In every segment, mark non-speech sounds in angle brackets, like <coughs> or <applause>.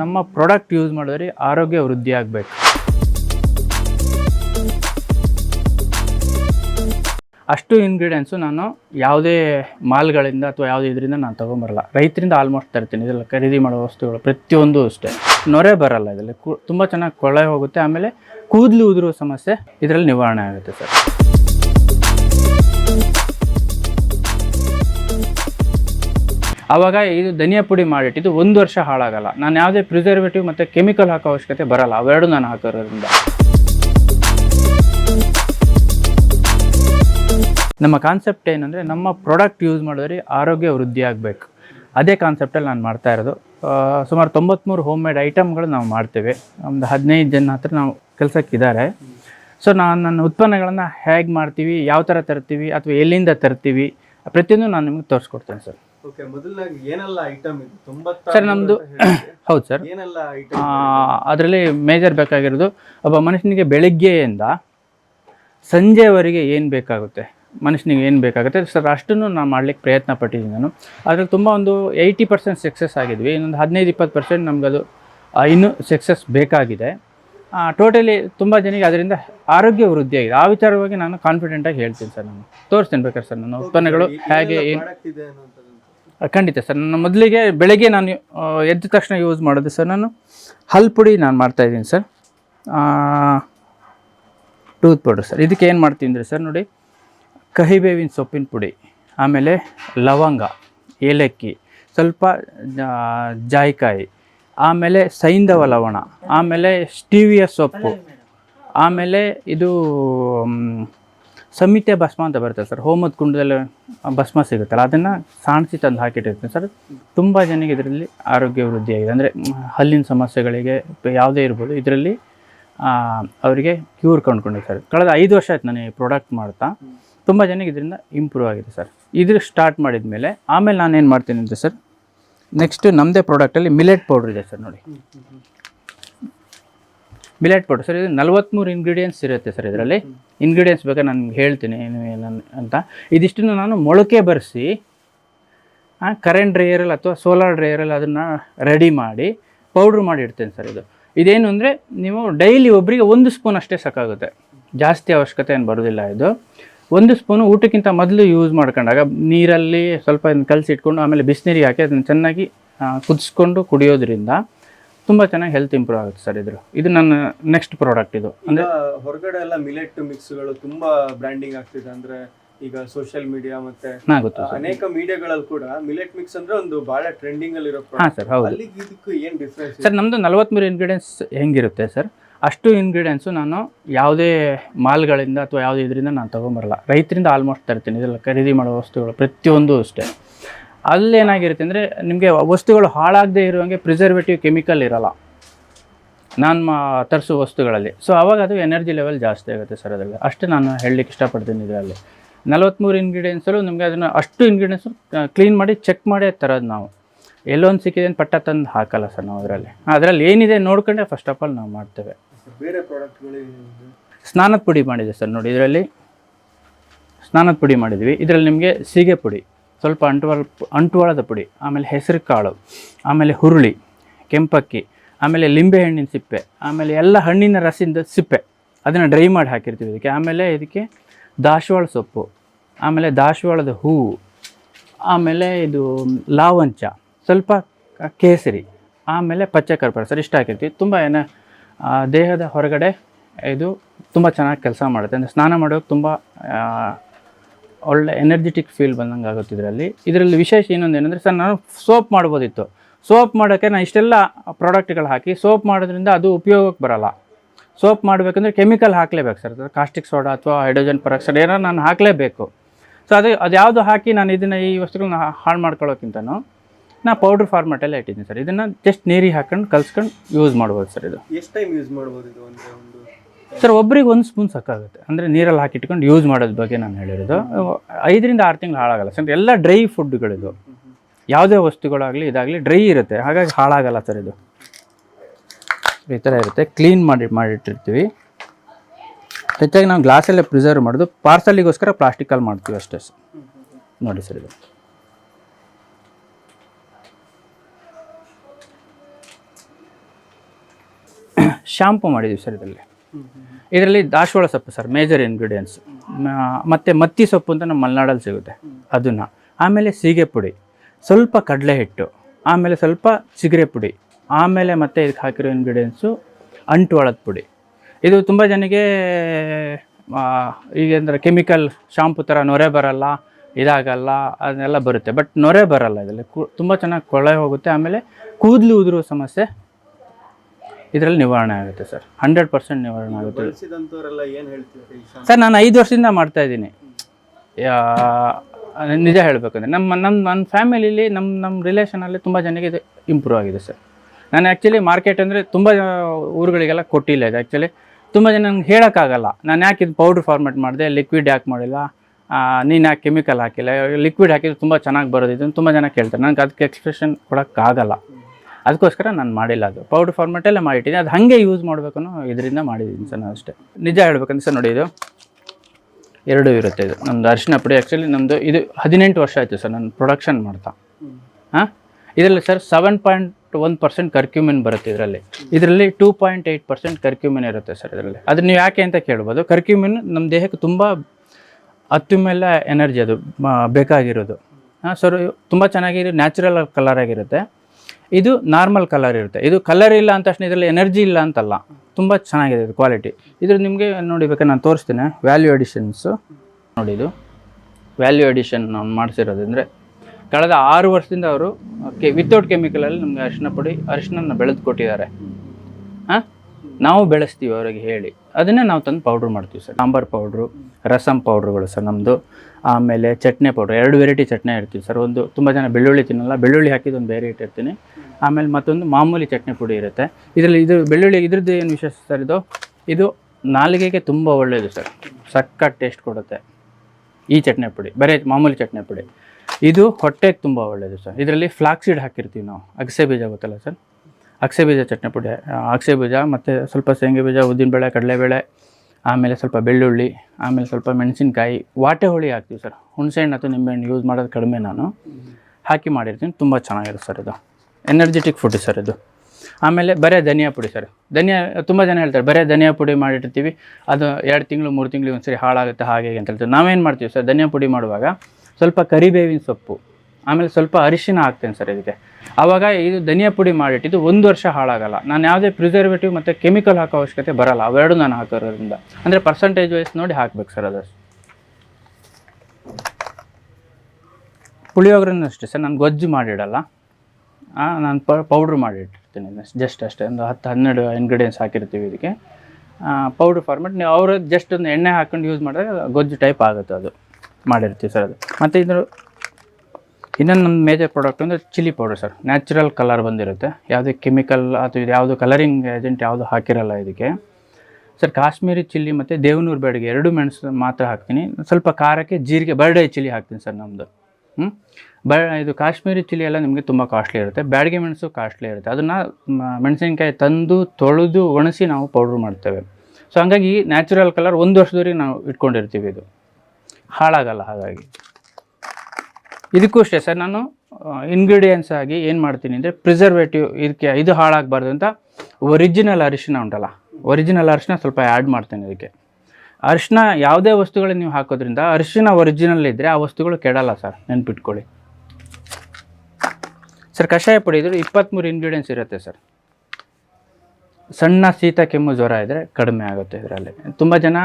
ನಮ್ಮ product use ಮಾಡಿದ್ರೆ ಆರೋಗ್ಯ ವೃದ್ಧಿ ಆಗಬೇಕು. ಅಷ್ಟು ಇಂಗ್ರೀಡಿಯೆಂಟ್ಸು ನಾನು ಯಾವುದೇ ಮಾಲ್ಗಳಿಂದ ಅಥವಾ ಯಾವುದೇ ಇದರಿಂದ ನಾನು ತೊಗೊಂಬರಲ್ಲ. ರೈತರಿಂದ ಆಲ್ಮೋಸ್ಟ್ ತರ್ತೀನಿ. ಇದೆಲ್ಲ ಖರೀದಿ ಮಾಡೋ ವಸ್ತುಗಳು ಪ್ರತಿಯೊಂದು ಅಷ್ಟೇ. ನೊರೆ ಬರಲ್ಲ ಇದರಲ್ಲಿ. ಕು, ತುಂಬ ಚೆನ್ನಾಗಿ ಕೊಳೆ ಹೋಗುತ್ತೆ. ಆಮೇಲೆ ಕೂದಲು ಉದುರುವ ಸಮಸ್ಯೆ ಇದರಲ್ಲಿ ನಿವಾರಣೆ ಆಗುತ್ತೆ ಸರ್. ಆವಾಗ ಇದು ಧನಿಯಾ ಪುಡಿ ಮಾಡಿಟ್ಟಿದ್ದು ಒಂದು ವರ್ಷ ಹಾಳಾಗಲ್ಲ. ನಾನು ಯಾವುದೇ ಪ್ರಿಸರ್ವೇಟಿವ್ ಮತ್ತು ಕೆಮಿಕಲ್ ಹಾಕೋ ಅವಶ್ಯಕತೆ ಬರಲ್ಲ. ಅವೆರಡು ನಾನು ಹಾಕೋದ್ರಿಂದ. ನಮ್ಮ ಕಾನ್ಸೆಪ್ಟ್ ಏನಂದರೆ ನಮ್ಮ ಪ್ರಾಡಕ್ಟ್ ಯೂಸ್ ಮಾಡಿದ್ರೆ ಆರೋಗ್ಯ ವೃದ್ಧಿ ಆಗಬೇಕು. ಅದೇ ಕಾನ್ಸೆಪ್ಟಲ್ಲಿ ನಾನು ಮಾಡ್ತಾ ಇರೋದು. ಸುಮಾರು ತೊಂಬತ್ತ್ಮೂರು ಹೋಮ್ ಮೇಡ್ ಐಟಮ್ಗಳು ನಾವು ಮಾಡ್ತೇವೆ. ಒಂದು ಹದಿನೈದು ಜನ ಹತ್ರ ನಾವು ಕೆಲಸಕ್ಕಿದ್ದಾರೆ. ಸೊ ನಾನು ನನ್ನ ಉತ್ಪನ್ನಗಳನ್ನು ಹೇಗೆ ಮಾಡ್ತೀವಿ, ಯಾವ ಥರ ತರ್ತೀವಿ, ಅಥವಾ ಎಲ್ಲಿಂದ ತರ್ತೀವಿ, ಪ್ರತಿಯೊಂದು ನಾನು ನಿಮಗೆ ತೋರಿಸ್ಕೊಡ್ತೇನೆ ಸರ್. ಓಕೆ ಮೊದಲನಾಗಿ ಏನೆಲ್ಲ ಐಟಮ್ ಇದು? ತೊಂಬತ್ತ ಸರ್ ನಮ್ಮದು <coughs> ಹೌದು ಸರ್. ಏನೆಲ್ಲ ಐಟಮ್ ಅದರಲ್ಲಿ ಮೇಜರ್ ಬೇಕಾಗಿರೋದು ಒಬ್ಬ ಮನುಷ್ಯನಿಗೆ ಬೆಳಿಗ್ಗೆಯಿಂದ ಸಂಜೆವರೆಗೆ ಏನು ಬೇಕಾಗುತ್ತೆ? ಮನುಷ್ಯನಿಗೆ ಏನು ಬೇಕಾಗುತ್ತೆ? ಸರ್ ಅಷ್ಟನ್ನು ನಾನು ಮಾಡ್ಲಿಕ್ಕೆ ಪ್ರಯತ್ನ ಪಟ್ಟಿದ್ದೀನಿ ನಾನು. ಅದ್ರಲ್ಲಿ ತುಂಬ ಒಂದು ಏಯ್ಟಿ ಪರ್ಸೆಂಟ್ ಸಕ್ಸಸ್ ಆಗಿದ್ವಿ. ಇನ್ನೊಂದು ಹದಿನೈದು ಇಪ್ಪತ್ತು ಪರ್ಸೆಂಟ್ ನಮಗದು ಇನ್ನೂ ಸಕ್ಸಸ್ ಬೇಕಾಗಿದೆ. ಟೋಟಲಿ ತುಂಬ ಜನಕ್ಕೆ ಅದರಿಂದ ಆರೋಗ್ಯ ವೃದ್ಧಿಯಾಗಿದೆ ಆ ವಿಚಾರವಾಗಿ ನಾನು ಕಾನ್ಫಿಡೆಂಟಾಗಿ ಹೇಳ್ತೀನಿ ಸರ್ ನಾನು. ತೋರಿಸ್ತೀನಿ ಬೇಕಾದ್ರೆ ಸರ್ ನನ್ನ ಉತ್ಪನ್ನಗಳು ಹೇಗೆ ಏನು ಪ್ರಾಡಕ್ಟ್ ಇದೆ ಅನ್ನೋಂಥದ್ದು ಆ, ಖಂಡಿತ ಸರ್. ನನ್ನ ಮೊದಲಿಗೆ ಬೆಳಗ್ಗೆ ನಾನು ಎದ್ದ ತಕ್ಷಣ ಯೂಸ್ ಮಾಡೋದು ಸರ್ ನಾನು. ಹಲ್ ಪುಡಿ ನಾನು ಮಾಡ್ತಾಯಿದ್ದೀನಿ ಸರ್. Tooth powder sir. ಇದಕ್ಕೆ ಏನು ಮಾಡ್ತೀನಿ ಸರ್ ನೋಡಿ, ಕಹಿಬೇವಿನ ಸೊಪ್ಪಿನ ಪುಡಿ, ಆಮೇಲೆ ಲವಂಗ, ಏಲಕ್ಕಿ, ಸ್ವಲ್ಪ ಜಾಯಿಕಾಯಿ, ಆಮೇಲೆ ಸೈಂಧವ ಲವಣ, ಆಮೇಲೆ ಸ್ಟೀವಿಯ ಸೊಪ್ಪು, ಆಮೇಲೆ ಇದು ಮ್, ಸಮಿತೆ ಭಸ್ಮ ಅಂತ ಬರುತ್ತೆ ಸರ್. ಹೋಮದ ಕುಂಡದಲ್ಲಿ ಭಸ್ಮ ಸಿಗುತ್ತಲ್ಲ ಅದನ್ನು ಸಾಣಿಸಿ ತಂದು ಹಾಕಿಟ್ಟಿರ್ತೀನಿ ಸರ್. ತುಂಬ ಜನಕ್ಕೆ ಇದರಲ್ಲಿ ಆರೋಗ್ಯ ವೃದ್ಧಿಯಾಗಿದೆ. ಅಂದರೆ ಹಲ್ಲಿನ ಸಮಸ್ಯೆಗಳಿಗೆ ಯಾವುದೇ ಇರ್ಬೋದು ಇದರಲ್ಲಿ ಅವರಿಗೆ ಕ್ಯೂರ್ ಕಂಡುಕೊಂಡಿದೆ ಸರ್. ಕಳೆದ ಐದು ವರ್ಷ ಆಯ್ತು ನಾನು ಈ ಪ್ರಾಡಕ್ಟ್ ಮಾಡ್ತಾ. ತುಂಬ ಜನಕ್ಕೆ ಇದರಿಂದ ಇಂಪ್ರೂವ್ ಆಗಿದೆ ಸರ್. ಇದ್ರ ಸ್ಟಾರ್ಟ್ ಮಾಡಿದ ಮೇಲೆ ಆಮೇಲೆ ನಾನು ಏನು ಮಾಡ್ತೀನಿ ಅಂತ ಸರ್ ನೆಕ್ಸ್ಟ್ ನಮ್ಮದೇ ಪ್ರಾಡಕ್ಟಲ್ಲಿ ಮಿಲೆಟ್ ಪೌಡ್ರ್ ಇದೆ ಸರ್ ನೋಡಿ. ಮಿಲೆಟ್ ಪೌಡರ್ ಸರ್ ಇದು ನಲ್ವತ್ತ್ಮೂರು ಇಂಗ್ರೀಡಿಯೆಂಟ್ಸ್ ಇರುತ್ತೆ ಸರ್ ಇದರಲ್ಲಿ. ಇಂಗ್ರೀಡಿಯೆಂಟ್ಸ್ ಬೇಕಾದ್ರೆ ನಾನು ನಿಮ್ಗೆ ಹೇಳ್ತೀನಿ ಏನು ಏನನ್ನು ಅಂತ. ಇದಿಷ್ಟನ್ನು ನಾನು ಮೊಳಕೆ ಬರೆಸಿ ಕರೆಂಟ್ ಡ್ರೈಯರಲ್ಲಿ ಅಥವಾ ಸೋಲಾರ್ ಡ್ರೈಯರಲ್ಲಿ ಅದನ್ನು ರೆಡಿ ಮಾಡಿ ಪೌಡ್ರ್ ಮಾಡಿ ಇಡ್ತೇನೆ ಸರ್ ಇದು. ಇದೇನು ಅಂದರೆ ನೀವು ಡೈಲಿ ಒಬ್ಬರಿಗೆ ಒಂದು ಸ್ಪೂನ್ ಅಷ್ಟೇ ಸಾಕಾಗುತ್ತೆ. ಜಾಸ್ತಿ ಅವಶ್ಯಕತೆ ಏನು ಬರೋದಿಲ್ಲ ಇದು. ಒಂದು ಸ್ಪೂನು ಊಟಕ್ಕಿಂತ ಮೊದಲು ಯೂಸ್ ಮಾಡ್ಕೊಂಡಾಗ ನೀರಲ್ಲಿ ಸ್ವಲ್ಪ ಕಲಸಿ ಇಟ್ಕೊಂಡು ಆಮೇಲೆ ಬಿಸಿನೀರಿಗೆ ಹಾಕಿ ಅದನ್ನು ಚೆನ್ನಾಗಿ ಕುದಿಸ್ಕೊಂಡು ಕುಡಿಯೋದ್ರಿಂದ ತುಂಬ ಚೆನ್ನಾಗಿ ಹೆಲ್ತ್ ಇಂಪ್ರೂವ್ ಆಗುತ್ತೆ ಸರ್ ಇದ್ರ ಇದು ನನ್ನ ನೆಕ್ಸ್ಟ್ ಪ್ರಾಡಕ್ಟ್ ಇದು. ಅಂದ್ರೆ ಹೊರಗಡೆ ಎಲ್ಲ ಮಿಲೆಟ್ ಮಿಕ್ಸ್ಗಳು ತುಂಬಾ ಬ್ರ್ಯಾಂಡಿಂಗ್ ಆಗ್ತಿದೆ ಅಂದ್ರೆ ಈಗ ಸೋಷಿಯಲ್ ಮೀಡಿಯಾ ಮತ್ತೆ ಅನೇಕ ಮೀಡಿಯಾಗಳಲ್ಲಿ ಕೂಡ ಮಿಲೆಟ್ ಮಿಕ್ಸ್ ಅಂದ್ರೆ ಒಂದು ಬಹಳ ಟ್ರೆಂಡಿಂಗ್ ಅಲ್ಲಿ ಇರೋ ಹಾಂ ಸರ್ ಹೌದು. ಅಲ್ಲಿಗೆ ಇದಕ್ಕೂ ಏನ್ ಡಿಫ್ರೆನ್ಸ್ ಸರ್ ನಮ್ಮದು ನಲ್ವತ್ತ್ಮೂರು ಇಂಗ್ರೀಡಿಯೆಂಟ್ಸ್ ಹೆಂಗಿರುತ್ತೆ ಸರ್ ಅಷ್ಟು ಇಂಗ್ರೀಡಿಯೆಂಟ್ಸು ನಾನು ಯಾವುದೇ ಮಾಲ್ಗಳಿಂದ ಅಥವಾ ಯಾವುದೇ ಇದರಿಂದ ನಾನು ತೊಗೊಂಬರಲ್ಲ. ರೈತರಿಂದ ಆಲ್ಮೋಸ್ಟ್ ತರ್ತೀನಿ. ಇದೆಲ್ಲ ಖರೀದಿ ಮಾಡೋ ವಸ್ತುಗಳು ಪ್ರತಿಯೊಂದು ಅಷ್ಟೇ. ಅಲ್ಲೇನಾಗಿರುತ್ತೆ ಅಂದರೆ ನಿಮಗೆ ವಸ್ತುಗಳು ಹಾಳಾಗದೇ ಇರುವಂಗೆ ಪ್ರಿಸರ್ವೇಟಿವ್ ಕೆಮಿಕಲ್ ಇರಲ್ಲ. ನಾನು ಮಾ ತರಿಸೋ ವಸ್ತುಗಳಲ್ಲಿ. ಸೊ ಆವಾಗ ಅದು ಎನರ್ಜಿ ಲೆವೆಲ್ ಜಾಸ್ತಿ ಆಗುತ್ತೆ ಸರ್ ಅದರಲ್ಲಿ. ಅಷ್ಟು ನಾನು ಹೇಳಲಿಕ್ಕೆ ಇಷ್ಟಪಡ್ತೀನಿ ಇದರಲ್ಲಿ. ನಲವತ್ತ್ಮೂರು ಇಂಗ್ರೀಡಿಯೆಂಟ್ಸಲ್ಲೂ ನಿಮಗೆ ಅದನ್ನು ಅಷ್ಟು ಇಂಗ್ರೀಡಿಯೆಂಟ್ಸು ಕ್ಲೀನ್ ಮಾಡಿ ಚೆಕ್ ಮಾಡೇ ತರೋದು ನಾವು. ಎಲ್ಲೊಂದು ಸಿಕ್ಕಿದೆ ಅಂತ ಪಟ್ಟ ತಂದು ಹಾಕಲ್ಲ ಸರ್ ನಾವು ಅದರಲ್ಲಿ. ಅದರಲ್ಲಿ ಏನಿದೆ ನೋಡ್ಕೊಂಡೆ ಫಸ್ಟ್ ಆಫ್ ಆಲ್ ನಾವು ಮಾಡ್ತೇವೆ. ಬೇರೆ ಪ್ರಾಡಕ್ಟ್ಗಳು ಸ್ನಾನದ ಪುಡಿ ಮಾಡಿದೆ ಸರ್ ನೋಡಿ ಇದರಲ್ಲಿ ಸ್ನಾನದ ಪುಡಿ ಮಾಡಿದ್ವಿ. ಇದರಲ್ಲಿ ನಿಮಗೆ ಸೀಗೆ ಪುಡಿ. ಸ್ವಲ್ಪ ಅಂಟುವಳ ಅಂಟುವಾಳದ ಪುಡಿ, ಆಮೇಲೆ ಹೆಸರು ಕಾಳು, ಆಮೇಲೆ ಹುರುಳಿ, ಕೆಂಪಕ್ಕಿ, ಆಮೇಲೆ ಲಿಂಬೆ ಹಣ್ಣಿನ ಸಿಪ್ಪೆ, ಆಮೇಲೆ ಎಲ್ಲ ಹಣ್ಣಿನ ರಸದಿಂದ ಸಿಪ್ಪೆ. ಅದನ್ನು ಡ್ರೈ ಮಾಡಿ ಹಾಕಿರ್ತೀವಿ ಇದಕ್ಕೆ. ಆಮೇಲೆ ಇದಕ್ಕೆ ದಾಸವಾಳ ಸೊಪ್ಪು, ಆಮೇಲೆ ದಾಸವಾಳದ ಹೂವು, ಆಮೇಲೆ ಇದು ಲಾವಂಚ, ಸ್ವಲ್ಪ ಕೇಸರಿ, ಆಮೇಲೆ ಪಚ್ಚೆ ಕರ್ಪೂರ. ಸರ್, ಇಷ್ಟ ಹಾಕಿರ್ತೀವಿ. ತುಂಬ ಏನು ದೇಹದ ಹೊರಗಡೆ ಇದು ತುಂಬ ಚೆನ್ನಾಗಿ ಕೆಲಸ ಮಾಡುತ್ತೆ. ಅಂದರೆ ಸ್ನಾನ ಮಾಡೋಕ್ಕೆ ತುಂಬ ಒಳ್ಳೆ ಎನರ್ಜೆಟಿಕ್ ಫೀಲ್ ಬಂದಂಗೆ ಆಗುತ್ತೆ ಇದರಲ್ಲಿ. ಇದರಲ್ಲಿ ವಿಶೇಷ ಇನ್ನೊಂದು ಏನಂದರೆ ಸರ್, ನಾನು ಸೋಪ್ ಮಾಡ್ಬೋದಿತ್ತು. ಸೋಪ್ ಮಾಡೋಕ್ಕೆ ನಾನು ಇಷ್ಟೆಲ್ಲ ಪ್ರಾಡಕ್ಟ್ಗಳು ಹಾಕಿ ಸೋಪ್ ಮಾಡೋದ್ರಿಂದ ಅದು ಉಪಯೋಗಕ್ಕೆ ಬರಲ್ಲ. ಸೋಪ್ ಮಾಡಬೇಕಂದ್ರೆ ಕೆಮಿಕಲ್ ಹಾಕಲೇಬೇಕು ಸರ್. ಕಾಸ್ಟಿಕ್ ಸೋಡಾ ಅಥವಾ ಹೈಡ್ರೋಜನ್ ಪರಾಕ್ಸೈಡ್ ಏನೋ ನಾನು ಹಾಕಲೇಬೇಕು. ಸೊ ಅದು ಅದು ಯಾವುದು ಹಾಕಿ ನಾನು ಇದನ್ನು ಈ ವಸ್ತುಗಳನ್ನ ಹಾಳು ಮಾಡ್ಕೊಳ್ಳೋಕ್ಕಿಂತನೂ ನಾ ಪೌಡ್ರ್ ಫಾರ್ಮೆಟಲ್ಲೇ ಇಟ್ಟಿದ್ದೀನಿ ಸರ್. ಇದನ್ನು ಜಸ್ಟ್ ನೀರಿಗೆ ಹಾಕೊಂಡು ಕಲ್ಸ್ಕೊಂಡು ಯೂಸ್ ಮಾಡ್ಬೋದು ಸರ್ ಇದು. ಎಷ್ಟು ಟೈಮ್ ಯೂಸ್ ಮಾಡ್ಬೋದು ಇದು? ಒಂದು ಸರ್, ಒಬ್ರಿಗೆ ಒಂದು ಸ್ಪೂನ್ ಸಾಕಾಗುತ್ತೆ. ಅಂದರೆ ನೀರಲ್ಲಿ ಹಾಕಿಟ್ಕೊಂಡು ಯೂಸ್ ಮಾಡೋದ್ರ ಬಗ್ಗೆ ನಾನು ಹೇಳಿರೋದು. ಐದರಿಂದ ಆರು ತಿಂಗಳು ಹಾಳಾಗಲ್ಲ. ಸರ್, ಎಲ್ಲ ಡ್ರೈ ಫುಡ್ಗಳಿದು ಯಾವುದೇ ವಸ್ತುಗಳಾಗಲಿ ಇದಾಗಲಿ ಡ್ರೈ ಇರುತ್ತೆ. ಹಾಗಾಗಿ ಹಾಳಾಗಲ್ಲ ಸರ್ ಇದು. ಈ ಥರ ಇರುತ್ತೆ. ಕ್ಲೀನ್ ಮಾಡಿ, ಮಾಡಿಟ್ಟಿರ್ತೀವಿ. ಹೆಚ್ಚಾಗಿ ನಾವು ಗ್ಲಾಸಲ್ಲೇ ಪ್ರಿಸರ್ವ್ ಮಾಡೋದು. ಪಾರ್ಸಲಿಗೋಸ್ಕರ ಪ್ಲಾಸ್ಟಿಕಲ್ಲಿ ಮಾಡ್ತೀವಿ ಅಷ್ಟೇ ಸರ್. ನೋಡಿ ಸರ್ ಇದು. <coughs> ಶಾಂಪು ಮಾಡಿದ್ದೀವಿ ಸರ್ ಇದರಲ್ಲಿ. ಇದರಲ್ಲಿ ದಾಸವಾಳ ಸೊಪ್ಪು ಸರ್ ಮೇಜರ್ ಇಂಗ್ರೀಡಿಯೆಂಟ್ಸ್ ಮತ್ತು ಮತ್ತಿ ಸೊಪ್ಪು ಅಂತ ನಮ್ಮ ಮಲೆನಾಡಲ್ಲಿ ಸಿಗುತ್ತೆ, ಅದನ್ನು. ಆಮೇಲೆ ಸೀಗೆ ಪುಡಿ, ಸ್ವಲ್ಪ ಕಡಲೆ ಹಿಟ್ಟು, ಆಮೇಲೆ ಸ್ವಲ್ಪ ಚಿಗರೆ ಪುಡಿ, ಆಮೇಲೆ ಮತ್ತೆ ಇದಕ್ಕೆ ಹಾಕಿರೋ ಇಂಗ್ರೀಡಿಯೆಂಟ್ಸು ಅಂಟುವಾಳದ ಪುಡಿ. ಇದು ತುಂಬ ಜನಕ್ಕೆ ಈಗ ಕೆಮಿಕಲ್ ಶಾಂಪು ಥರ ನೊರೆ ಬರಲ್ಲ, ಇದಾಗಲ್ಲ, ಅದನ್ನೆಲ್ಲ ಬರುತ್ತೆ. ಬಟ್ ನೊರೆ ಬರಲ್ಲ ಇದರಲ್ಲಿ. ಕು, ತುಂಬ ಚೆನ್ನಾಗಿ ಕೊಳೆ ಹೋಗುತ್ತೆ, ಆಮೇಲೆ ಕೂದಲು ಉದುರುವ ಸಮಸ್ಯೆ ಇದರಲ್ಲಿ ನಿವಾರಣೆ ಆಗುತ್ತೆ ಸರ್. ಹಂಡ್ರೆಡ್ ಪರ್ಸೆಂಟ್ ನಿವಾರಣೆ ಆಗುತ್ತೆ. ಸರ್ ನಾನು ಐದು ವರ್ಷದಿಂದ ಮಾಡ್ತಾ ಇದ್ದೀನಿ. ನಿಜ ಹೇಳಬೇಕಂದ್ರೆ ನಮ್ಮ ನಮ್ಮ ನನ್ನ ಫ್ಯಾಮಿಲಿಲಿ ನಮ್ಮ ನಮ್ಮ ರಿಲೇಷನಲ್ಲಿ ತುಂಬ ಜನಕ್ಕೆ ಇದು ಇಂಪ್ರೂವ್ ಆಗಿದೆ ಸರ್. ನಾನು ಆ್ಯಕ್ಚುಲಿ ಮಾರ್ಕೆಟ್ ಅಂದರೆ ತುಂಬ ಊರುಗಳಿಗೆಲ್ಲ ಕೊಟ್ಟಿಲ್ಲ ಇದು ಆ್ಯಕ್ಚುಲಿ ತುಂಬ ಜನ ನಂಗೆ ಹೇಳೋಕ್ಕಾಗಲ್ಲ. ನಾನು ಯಾಕೆ ಇದು ಪೌಡ್ರ್ ಫಾರ್ಮೆಟ್ ಮಾಡಿದೆ ಲಿಕ್ವಿಡ್ ಯಾಕೆ ಮಾಡಿಲ್ಲ? ನೀನು ಯಾಕೆ ಕೆಮಿಕಲ್ ಹಾಕಿಲ್ಲ? ಲಿಕ್ವಿಡ್ ಹಾಕಿದ್ರೆ ತುಂಬ ಚೆನ್ನಾಗಿ ಬರೋದು ಇದನ್ನು ತುಂಬ ಜನ ಕೇಳ್ತಾರೆ. ನನಗೆ ಅದಕ್ಕೆ ಎಕ್ಸ್ಪ್ರೆಷನ್ ಕೊಡೋಕ್ಕಾಗಲ್ಲ. ಅದಕ್ಕೋಸ್ಕರ ನಾನು ಮಾಡಿಲ್ಲ ಅದು. ಪೌಡ್ರ್ ಫಾರ್ಮೆಟಲ್ಲೇ ಮಾಡಿಟ್ಟಿದ್ದೀನಿ ಅದು ಹಾಗೆ ಯೂಸ್ ಮಾಡಬೇಕು ಇದರಿಂದ ಮಾಡಿದ್ದೀನಿ ಸರ್ ನಾನು ಅಷ್ಟೇ. ನಿಜ ಹೇಳ್ಬೇಕಂದ್ರೆ ಸರ್ ನೋಡಿ ಇದು ಎರಡೂ ಇರುತ್ತೆ ಇದು. ನಮ್ಮದು ಅರಿಶಿನ ಪುಡಿ ಆ್ಯಕ್ಚುಲಿ ನಮ್ಮದು ಇದು ಹದಿನೆಂಟು ವರ್ಷ ಆಯಿತು ಸರ್ ನಾನು ಪ್ರೊಡಕ್ಷನ್ ಮಾಡ್ತಾ. ಹಾಂ? ಇದರಲ್ಲಿ sir seven point one percent curcumin ಬರುತ್ತೆ ಇದರಲ್ಲಿ. ಇದರಲ್ಲಿ two point eight percent curcumin ಇರುತ್ತೆ ಸರ್ ಇದರಲ್ಲಿ. ಅದು ನೀವು ಯಾಕೆ ಅಂತ ಕೇಳ್ಬೋದು. ಕರ್ಕ್ಯೂಮಿನ್ ನಮ್ಮ ದೇಹಕ್ಕೆ ತುಂಬ ಅತ್ಯುಮೆಲ್ಲ ಎನರ್ಜಿ ಅದು ಬೇಕಾಗಿರೋದು. ಹಾಂ, ಸರ್ ತುಂಬ ಚೆನ್ನಾಗಿ ನ್ಯಾಚುರಲ್ ಕಲರ್ ಆಗಿರುತ್ತೆ. ಇದು ನಾರ್ಮಲ್ ಕಲರ್ ಇರುತ್ತೆ. ಇದು ಕಲರ್ ಇಲ್ಲ ಅಂತ ತಕ್ಷಣ ಇದರಲ್ಲಿ ಎನರ್ಜಿ ಇಲ್ಲ ಅಂತಲ್ಲ. ತುಂಬ ಚೆನ್ನಾಗಿದೆ ಇದು ಕ್ವಾಲಿಟಿ ಇದ್ರ ನಿಮಗೆ ನೋಡಿ ಬೇಕಾದ್ರೆ ನಾನು ತೋರಿಸ್ತೇನೆ. ವ್ಯಾಲ್ಯೂ ಎಡಿಷನ್ಸು ನೋಡಿ ಇದು. ವ್ಯಾಲ್ಯೂ ಎಡಿಷನ್ ನಾನು ಮಾಡಿಸಿರೋದು ಅಂದರೆ ಕಳೆದ ಆರು ವರ್ಷದಿಂದ ಅವರು, ಕೆ ವಿತೌಟ್ ಕೆಮಿಕಲಲ್ಲಿ ನಮಗೆ ಅರಿಶಿನ ಪುಡಿ ಅರಿಶಿನ ಬೆಳೆದು ಕೊಟ್ಟಿದ್ದಾರೆ. ಹಾಂ? ನಾವು ಬೆಳೆಸ್ತೀವಿ ಅವರಿಗೆ ಹೇಳಿ. ಅದನ್ನೇ ನಾವು ತಂದು ಪೌಡ್ರ್ ಮಾಡ್ತೀವಿ ಸರ್. ಸಾಂಬಾರ್ ಪೌಡ್ರು ರಸಮ್ ಪೌಡ್ರುಗಳು ಸರ್ ನಮ್ಮದು ಆಮೇಲೆ ಚಟ್ನಿ ಪೌಡ್ರ್ ಎರಡು ವೆರೈಟಿ ಚಟ್ನಿ ಇರ್ತೀವಿ ಸರ್. ಒಂದು ತುಂಬ ಜನ ಬೆಳ್ಳುಳ್ಳಿ ತಿನ್ನಲ್ಲ, ಬೆಳ್ಳುಳ್ಳಿ ಹಾಕಿದ್ದು ಒಂದು ಬೇರೆ ಇಟ್ಟಿರ್ತೀನಿ ಆಮೇಲೆ ಮತ್ತೊಂದು ಮಾಮೂಲಿ ಚಟ್ನಿ ಪುಡಿ ಇರುತ್ತೆ. ಇದರಲ್ಲಿ ಇದು ಬೆಳ್ಳುಳ್ಳಿ, ಇದ್ರದ್ದು ಏನು ವಿಶೇಷ ಸರ್ ಇದು? ಇದು ನಾಲಿಗೆಗೆ ತುಂಬ ಒಳ್ಳೆಯದು ಸರ್. ಸಕ್ಕತ್ ಟೇಸ್ಟ್ ಕೊಡುತ್ತೆ ಈ ಚಟ್ನಿ ಪುಡಿ, ಬರೀ ಮಾಮೂಲಿ ಚಟ್ನಿ ಪುಡಿ. ಇದು ಹೊಟ್ಟೆಗೆ ತುಂಬ ಒಳ್ಳೆಯದು ಸರ್. ಇದರಲ್ಲಿ ಫ್ಲಾಕ್ಸೀಡ್ ಹಾಕಿರ್ತೀವಿ ನಾವು. ಅಗಸೆ ಬೀಜ ಗೊತ್ತಲ್ಲ ಸರ್? ಅಗಸೆ ಬೀಜ ಚಟ್ನಿ ಪುಡಿ ಅಕ್ಷೆ ಬೀಜ ಮತ್ತು ಸ್ವಲ್ಪ ಶೇಂಗೆ ಬೀಜ ಉದ್ದಿನಬೇಳೆ ಕಡಲೆಬೇಳೆ, ಆಮೇಲೆ ಸ್ವಲ್ಪ ಬೆಳ್ಳುಳ್ಳಿ, ಆಮೇಲೆ ಸ್ವಲ್ಪ ಮೆಣಸಿನ್ಕಾಯಿ ವಾಟೆ ಹುಳಿ ಹಾಕ್ತೀವಿ ಸರ್. ಹುಣಸೆಹಣ್ಣು ಅಥವಾ ನಿಂಬೆಹಣ್ಣು ಯೂಸ್ ಮಾಡೋದು ಕಡಿಮೆ ನಾನು. ಹಾಕಿ ಮಾಡಿರ್ತೀನಿ, ತುಂಬ ಚೆನ್ನಾಗಿರುತ್ತೆ ಸರ್ ಇದು. ಎನರ್ಜೆಟಿಕ್ ಫುಡ್ ಸರ್ ಇದು. ಆಮೇಲೆ ಬರೇ ಧನಿಯಾ ಪುಡಿ ಸರ್. ಧನಿಯಾ, ತುಂಬ ಜನ ಹೇಳ್ತಾರೆ, ಬರೇ ಧನಿಯಾ ಪುಡಿ ಮಾಡಿರ್ತೀವಿ. ಅದು ಎರಡು ತಿಂಗಳು, ಮೂರು ತಿಂಗಳು ಒಂದು ಸರಿ ಹಾಳಾಗುತ್ತೆ, ಹೀಗೆ ಅಂತ ಹೇಳ್ತೀವಿ ನಾವೇನು ಮಾಡ್ತೀವಿ ಸರ್, ಧನಿಯಾ ಪುಡಿ ಮಾಡುವಾಗ ಸ್ವಲ್ಪ ಕರಿಬೇವಿನ ಸೊಪ್ಪು, ಆಮೇಲೆ ಸ್ವಲ್ಪ ಅರಿಶಿನ ಹಾಕ್ತೇನೆ ಸರ್ ಇದಕ್ಕೆ. ಆವಾಗ ಇದು ಧನಿಯಾ ಪುಡಿ ಮಾಡಿಟ್ಟಿದ್ದು ಒಂದು ವರ್ಷ ಹಾಳಾಗಲ್ಲ. ನಾನು ಯಾವುದೇ ಪ್ರಿಸರ್ವೇಟಿವ್ ಮತ್ತು ಕೆಮಿಕಲ್ ಹಾಕೋ ಅವಶ್ಯಕತೆ ಬರಲ್ಲ. ಅವೆರಡು ನಾನು ಹಾಕೋದ್ರಿಂದ. ಅಂದರೆ ಪರ್ಸಂಟೇಜ್ ವೈಸ್ ನೋಡಿ ಹಾಕ್ಬೇಕು ಸರ್ ಅದು ಪುಳಿಯೋಗರೆನೂ ಅಷ್ಟೇ ಸರ್ ನಾನು ಗೊಜ್ಜು ಮಾಡಿಡಲ್ಲ. ನಾನು ಪೌಡ್ರ್ ಮಾಡಿಟ್ಟಿರ್ತೀನಿ ಜಸ್ಟ್ ಅಷ್ಟೇ. ಒಂದು ಹತ್ತು, ಹನ್ನೆರಡು ಇಂಗ್ರೀಡಿಯೆಂಟ್ಸ್ ಹಾಕಿರ್ತೀವಿ ಇದಕ್ಕೆ. ಪೌಡ್ರ್ ಫಾರ್ಮೆಟ್ ನೀವು ಅವರು ಜಸ್ಟ್ ಒಂದು ಎಣ್ಣೆ ಹಾಕೊಂಡು ಯೂಸ್ ಮಾಡಿದ್ರೆ ಗೊಜ್ಜು ಟೈಪ್ ಆಗುತ್ತೆ ಅದು. ಮಾಡಿರ್ತೀವಿ ಸರ್ ಅದು. ಮತ್ತು ಇದು ಇನ್ನೊಂದು ನಮ್ಮ ಮೇಜರ್ ಪ್ರಾಡಕ್ಟ್ ಅಂದರೆ chilli powder sir natural colour ಬಂದಿರುತ್ತೆ. ಯಾವುದೇ ಕೆಮಿಕಲ್ ಅಥವಾ ಇದು ಯಾವುದು ಕಲರಿಂಗ್ ಏಜೆಂಟ್ ಯಾವುದು ಹಾಕಿರಲ್ಲ ಇದಕ್ಕೆ. ಸರ್ ಕಾಶ್ಮೀರಿ ಚಿಲ್ಲಿ ಮತ್ತು ದೇವನೂರು ಬೇಡಿಗೆ ಎರಡು ಮೆಣಸು ಮಾತ್ರ ಹಾಕ್ತೀನಿ. ಸ್ವಲ್ಪ ಖಾರಕ್ಕೆ ಜೀರಿಗೆ, ಬರ್ಡೇ ಚಿಲ್ಲಿ ಹಾಕ್ತೀನಿ ಸರ್ ನಮ್ಮದು ಬ ಇದು ಕಾಶ್ಮೀರಿ ಚಿಲ್ಲಿ ಎಲ್ಲ ನಿಮಗೆ ತುಂಬ ಕಾಸ್ಟ್ಲಿ ಇರುತ್ತೆ. ಬ್ಯಾಡಿಗೆ ಮೆಣಸು ಕಾಸ್ಟ್ಲಿ ಇರುತ್ತೆ. ಅದನ್ನು ಮೆಣಸಿನ್ಕಾಯಿ ತಂದು, ತೊಳೆದು, ಒಣಸಿ ನಾವು ಪೌಡ್ರ್ ಮಾಡ್ತೇವೆ. ಸೊ ಹಂಗಾಗಿ ನ್ಯಾಚುರಲ್ ಕಲರ್ ಒಂದು ವರ್ಷದವರೆಗೆ ನಾವು ಇಟ್ಕೊಂಡಿರ್ತೀವಿ ಇದು. ಹಾಳಾಗಲ್ಲ ಹಾಗಾಗಿ. ಇದಕ್ಕೂ ಅಷ್ಟೇ ಸರ್, ನಾನು ಇಂಗ್ರೀಡಿಯೆಂಟ್ಸ್ ಆಗಿ ಏನು ಮಾಡ್ತೀನಿ ಅಂದರೆ ಪ್ರಿಸರ್ವೇಟಿವ್ ಇದಕ್ಕೆ ಇದು ಹಾಳಾಗಬಾರ್ದು ಅಂತ ಒರಿಜಿನಲ್ ಅರಿಶಿನ ಉಂಟಲ್ಲ ಒರಿಜಿನಲ್ ಅರಿಶಿನ ಸ್ವಲ್ಪ ಆ್ಯಡ್ ಮಾಡ್ತೇನೆ ಇದಕ್ಕೆ. ಅರಿಶಿನ ಯಾವುದೇ ವಸ್ತುಗಳನ್ನ ನೀವು ಹಾಕೋದ್ರಿಂದ ಅರಿಶಿನ ಒರಿಜಿನಲ್ ಇದ್ದರೆ ಆ ವಸ್ತುಗಳು ಕೆಡಲ್ಲ ಸರ್, ನೆನ್ಪಿಟ್ಕೊಳ್ಳಿ. ಸರ್, ಕಷಾಯ ಪುಡಿ ಇದ್ರೆ ಇಪ್ಪತ್ತ್ಮೂರು ಇಂಗ್ರೀಡಿಯೆಂಟ್ಸ್ ಇರುತ್ತೆ ಸರ್. ಸಣ್ಣ ಶೀತ ಕೆಮ್ಮು ಜ್ವರ ಇದ್ದರೆ ಕಡಿಮೆ ಆಗುತ್ತೆ ಇದರಲ್ಲಿ. ತುಂಬ ಜನ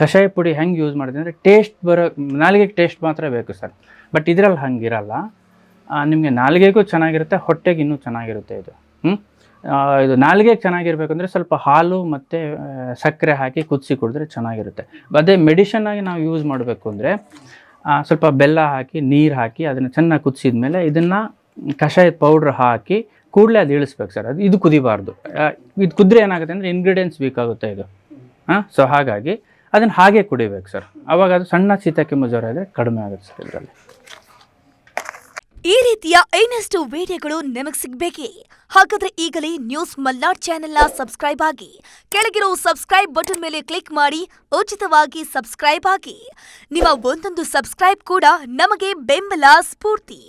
ಕಷಾಯ ಪುಡಿ ಹೆಂಗೆ ಯೂಸ್ ಮಾಡಿದೆ ಅಂದರೆ ಟೇಸ್ಟ್ ಬರೋ ನಾಲಿಗೆಗೆ ಟೇಸ್ಟ್ ಮಾತ್ರ ಬೇಕು ಸರ್. ಬಟ್ ಇದರಲ್ಲಿ ಹಂಗಿರಲ್ಲ. ನಿಮಗೆ ನಾಲಿಗೆಗೂ ಚೆನ್ನಾಗಿರುತ್ತೆ, ಹೊಟ್ಟೆಗೆ ಇನ್ನೂ ಚೆನ್ನಾಗಿರುತ್ತೆ ಇದು. ಇದು ನಾಲಿಗೆಗೆ ಚೆನ್ನಾಗಿರ್ಬೇಕಂದ್ರೆ ಸ್ವಲ್ಪ ಹಾಲು ಮತ್ತು ಸಕ್ಕರೆ ಹಾಕಿ ಕುದಿಸಿ ಕುಡಿದ್ರೆ ಚೆನ್ನಾಗಿರುತ್ತೆ. ಅದೇ ಮೆಡಿಷನ್ ಆಗಿ ನಾವು ಯೂಸ್ ಮಾಡಬೇಕು ಅಂದರೆ ಸ್ವಲ್ಪ ಬೆಲ್ಲ ಹಾಕಿ, ನೀರು ಹಾಕಿ, ಅದನ್ನು ಚೆನ್ನಾಗಿ ಕುದಿಸಿದ ಮೇಲೆ ಇದನ್ನು ಕಷಾಯದ ಪೌಡ್ರ್ ಹಾಕಿ ಕೂಡಲೇ ಅದು ಇಳಿಸ್ಬೇಕು ಸರ್. ಅದು ಇದು ಕುದಿಬಾರ್ದು. ಇದು ಕುದ್ರೆ ಏನಾಗುತ್ತೆ ಅಂದರೆ ಇಂಗ್ರೀಡಿಯೆಂಟ್ಸ್ ವೀಕ್ ಆಗುತ್ತೆ ಇದು. ಹಾಂ ಸೊ ಹಾಗಾಗಿ ಅದನ್ನು ಹಾಗೆ ಕುಡಿಬೇಕು ಸರ್. ಅವಾಗ ಅದು ಸಣ್ಣ ಶೀತ ಕೆಮ್ಮು ಜ್ವರ ಇದ್ದರೆ ಕಡಿಮೆ ಆಗುತ್ತೆ ಸರ್ ಇದರಲ್ಲಿ. ಈ ರೀತಿಯ ಇನ್ನಷ್ಟು ವಿಡಿಯೋಗಳು ನಿಮಗೆ ಸಿಗಬೇಕೇ? ಹಾಗಾದ್ರೆ ಈಗಲೇ ನ್ಯೂಸ್ ಮಲ್ನಾಡ್ ಚಾನೆಲ್ನ ಸಬ್ಸ್ಕ್ರೈಬ್ ಆಗಿ, ಕೆಳಗಿರೋ ಸಬ್ಸ್ಕ್ರೈಬ್ ಬಟನ್ ಮೇಲೆ ಕ್ಲಿಕ್ ಮಾಡಿ, ಉಚಿತವಾಗಿ ಸಬ್ಸ್ಕ್ರೈಬ್ ಆಗಿ. ನಿಮ್ಮ ಒಂದೊಂದು ಸಬ್ಸ್ಕ್ರೈಬ್ ಕೂಡ ನಮಗೆ ಬೆಂಬಲ ಸ್ಫೂರ್ತಿ.